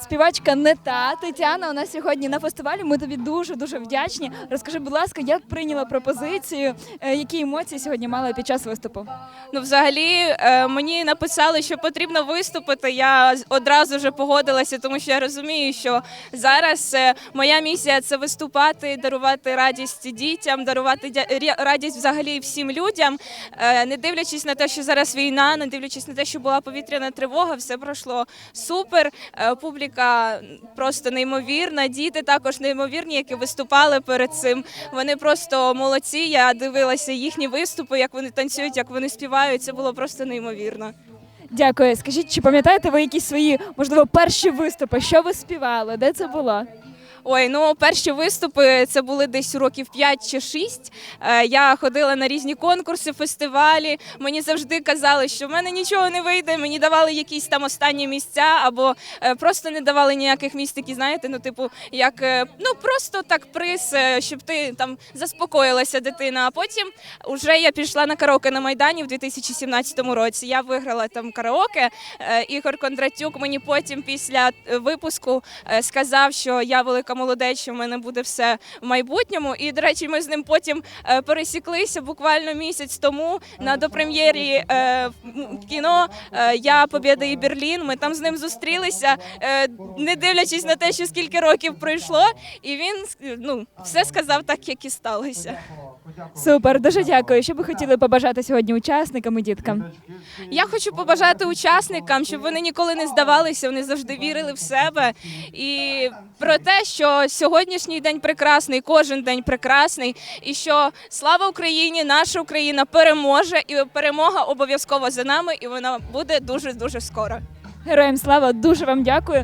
Співачка не та Тетяна у нас сьогодні на фестивалі. Ми тобі дуже дуже вдячні. Розкажи, будь ласка, як прийняла пропозицію, е, які емоції сьогодні мала під час виступу? Ну, взагалі, е, мені написали, що потрібно виступити. Я одразу вже погодилася, тому що я розумію, що зараз е, моя місія це виступати, дарувати радість дітям, дарувати радість взагалі всім людям. Не дивлячись на те, що зараз війна, не дивлячись на те, що була повітряна тривога, все пройшло супер. Е, Публіка просто неймовірна. Діти також неймовірні, які виступали перед цим. Вони просто молодці. Я дивилася їхні виступи, як вони танцюють, як вони співають. Це було просто неймовірно. Дякую. Скажіть, чи пам'ятаєте ви якісь свої, можливо, перші виступи? Що ви співали? Де це було? Ой, ну перші виступи це були десь років 5 чи 6. Е, Я ходила на різні конкурси, фестивалі. Мені завжди казали, що в мене нічого не вийде. Мені давали якісь там останні місця, або е, просто не давали ніяких місць, такі, знаєте, ну типу, як е, ну просто так приз, щоб ти там заспокоїлася дитина. А потім вже я пішла на караоке на майдані в 2017 році. Я виграла там караоке. Ігор Кондратюк мені потім після випуску сказав, що я велика молодець, що в мене буде все в майбутньому. І, до речі, ми з ним потім е, пересіклися буквально місяць тому на допрем'єрі е, кіно е, Я Побєда і Берлін. Ми там з ним зустрілися, не дивлячись на те, що скільки років пройшло, і він ну все сказав так, як і сталося. Супер, дуже дякую. Що би хотіли побажати сьогодні учасникам і діткам? Я хочу побажати учасникам, щоб вони ніколи не здавалися, вони завжди вірили в себе. І про те, що сьогоднішній день прекрасний, кожен день прекрасний, і що слава Україні, наша Україна переможе, і перемога обов'язково за нами, і вона буде дуже дуже скоро. Героям слава, дуже вам дякую.